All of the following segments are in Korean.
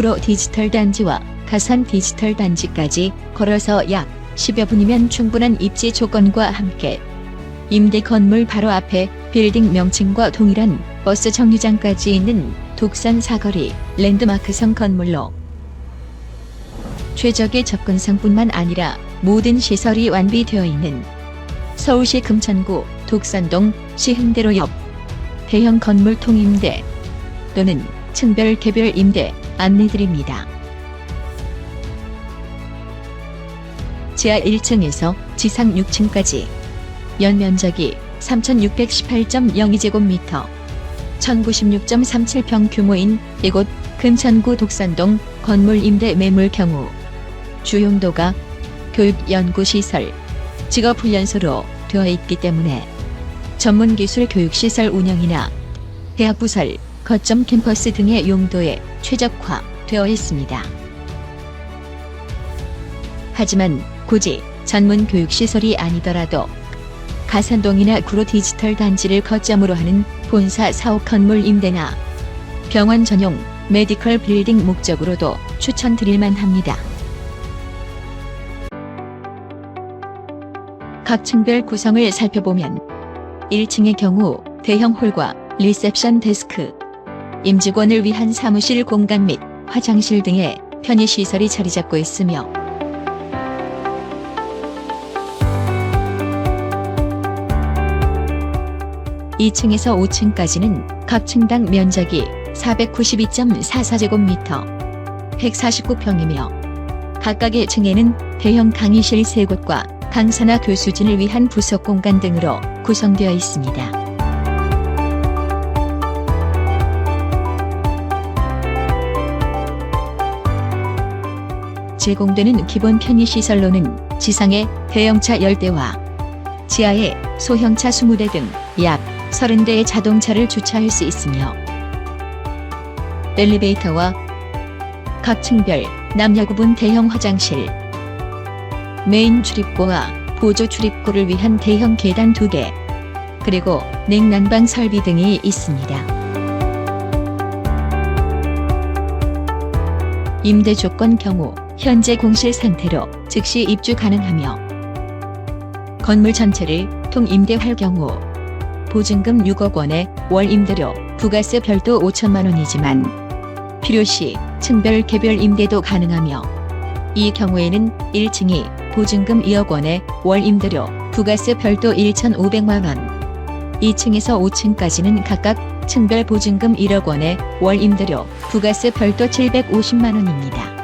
구로 디지털 단지와 가산 디지털 단지까지 걸어서 약 10여 분이면 충분한 입지 조건과 함께 임대 건물 바로 앞에 빌딩 명칭과 동일한 버스 정류장까지 있는 독산 사거리 랜드마크성 건물로 최적의 접근성뿐만 아니라 모든 시설이 완비되어 있는 서울시 금천구 독산동 시흥대로 옆 대형 건물 통임대 또는 층별 개별 임대 안내드립니다. 지하 1층에서 지상 6층까지 연면적이 3,618.02제곱미터 1,096.37평 규모인 이곳 금천구 독산동 건물 임대 매물 경우 주용도가 교육연구시설, 직업훈련소로 되어 있기 때문에 전문기술 교육시설 운영이나 대학부설, 거점 캠퍼스 등의 용도에 최적화되어 있습니다. 하지만 굳이 전문 교육시설이 아니더라도 가산동이나 구로 디지털 단지를 거점으로 하는 본사 사옥 건물 임대나 병원 전용 메디컬 빌딩 목적으로도 추천드릴만 합니다. 각 층별 구성을 살펴보면 1층의 경우 대형 홀과 리셉션 데스크, 임직원을 위한 사무실 공간 및 화장실 등의 편의시설이 자리 잡고 있으며 2층에서 5층까지는 각 층당 면적이 492.44제곱미터 149평이며 각각의 층에는 대형 강의실 3곳과 강사나 교수진을 위한 부속 공간 등으로 구성되어 있습니다. 제공되는 기본 편의시설로는 지상에 대형차 10대와 지하에 소형차 20대 등 약 30대의 자동차를 주차할 수 있으며 엘리베이터와 각 층별 남녀 구분 대형 화장실 메인 출입구와 보조 출입구를 위한 대형 계단 2개 그리고 냉난방 설비 등이 있습니다. 임대 조건 경우 현재 공실 상태로 즉시 입주 가능하며 건물 전체를 통임대할 경우 보증금 6억 원에 월 임대료, 부가세 별도 5천만 원이지만 필요시 층별 개별 임대도 가능하며 이 경우에는 1층이 보증금 2억 원에 월 임대료, 부가세 별도 1,500만 원 2층에서 5층까지는 각각 층별 보증금 1억 원에 월 임대료, 부가세 별도 750만 원입니다.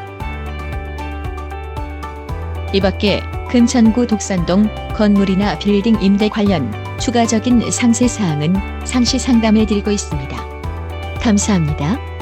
이 밖에 금천구 독산동 건물이나 빌딩 임대 관련 추가적인 상세 사항은 상시 상담해 드리고 있습니다. 감사합니다.